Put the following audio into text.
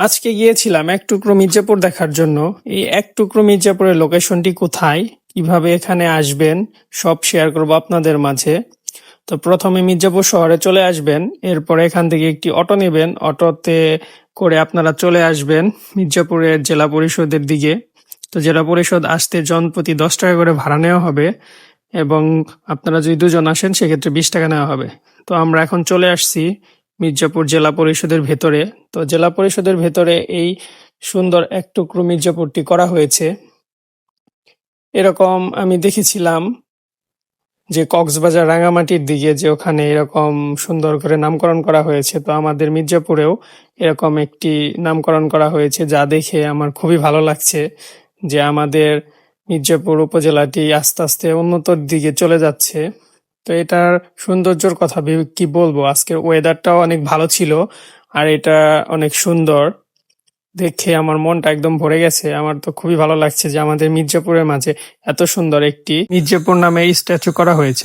আজকে গিয়েছিলাম এক টুকরো মির্জাপুর দেখার জন্য। এই এক টুকরো মির্জাপুরের লোকেশনটি কোথায়? কীভাবে এখানে আসবেন? সব শেয়ার করব আপনাদের মাঝে। তো প্রথমে মির্জাপুর শহরে চলে আসবেন। এরপরে এখান থেকে একটি অটো নেবেন। অটোতে করে আপনারা চলে আসবেন মির্জাপুরের জেলা পরিষদের দিকে। তো জেলা পরিষদ আসতে জনপ্রতি দশ টাকা করে ভাড়া নেওয়া হবে এবং আপনারা যদি দুজন আসেন, সেক্ষেত্রে বিশ টাকা নেওয়া হবে। তো আমরা এখন চলে আসছি মির্জাপুর জেলা পরিষদের ভেতরে। তো জেলা পরিষদের ভেতরে এই সুন্দর এক টুকরো মির্জাপুরটি করা হয়েছে। এরকম আমি দেখেছিলাম যে কক্সবাজার রাঙামাটির দিকে যে ওখানে এরকম সুন্দর করে নামকরণ করা হয়েছে। তো আমাদের মির্জাপুরেও এরকম একটি নামকরণ করা হয়েছে যা দেখে আমার খুবই ভালো লাগছে যে আমাদের মির্জাপুর উপজেলাটি আস্তে আস্তে উন্নতর দিকে চলে যাচ্ছে। তো এটার সৌন্দর্যর কথা কি বলব? আজকের ওয়েদারটাও অনেক ভালো ছিল আর এটা অনেক সুন্দর। দেখে আমার মনটা একদম ভরে গেছে। আমার তো খুবই ভালো লাগছে যে আমাদের মির্জাপুরের মাঝে এত সুন্দর একটি মির্জাপুর নামে স্ট্যাচু করা হয়েছে।